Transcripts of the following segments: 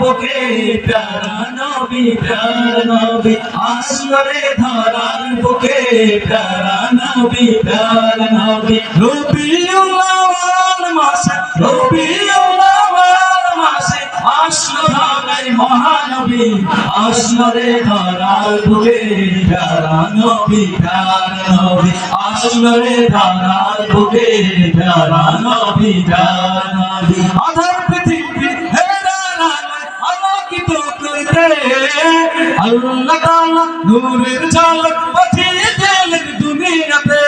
বুকে প্যারা নবী প্যারা নবী। আসরে ধরার বুকে প্যারা নবী প্যারা নবী। রবিউল মাসে রবিউল মাসে আসলো ধরাই মহানবী। আসরে ধরার বুকে প্যারা নবী প্যারা নবী। আসরে ধরার বুকে প্যারা নবী আল্লাহ তাআলা নূরের ঝলক পাঠিয়ে দিলেন দুনিয়াতে।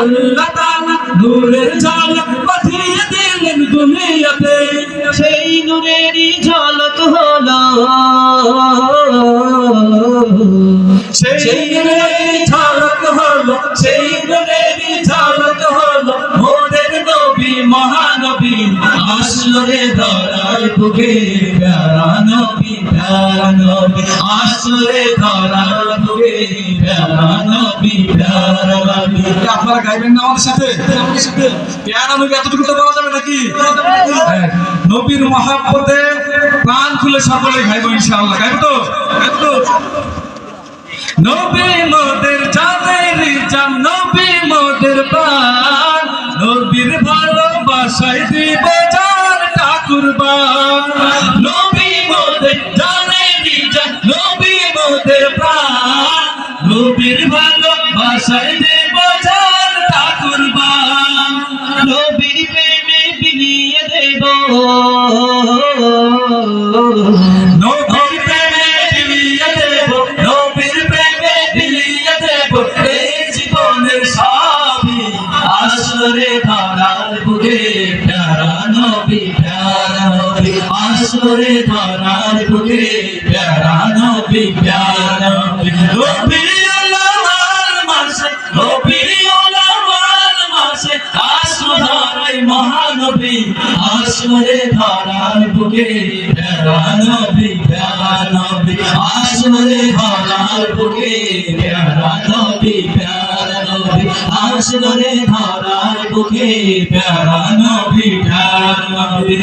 আল্লাহ তাআলা নূরের নবীর প্রাণ খুলে সকলে গাইবো ইনশাআল্লাহ। গাইবো তো? নবী মোদের জান নবী মোদের প্রাণ। নবীর ভালোবাসায় দিব জান ঠাকুরবান নবীর প্রেমে বিলিয়ে দেব। নবীর প্রেমে বিলিয়ে দেব, নবীর প্রেমে বিলিয়ে দেব। এই জীবনের সবই আসরে ধরার বুকে। প্যারা নবী নবী আসরে ধরার বুকে প্যারা নবী প্যারা নবী আল্লাহর মাসে নবী আল্লাহর মাসে আসর ধরাই মহানবী। আসরে ধরার বুকে প্যারা নবী প্যারা নবী আসরে ধরার বুকে প্যারা নবী প্যারা নবী আসরে ধরার বুকে প্যারা নবী প্যারা নবী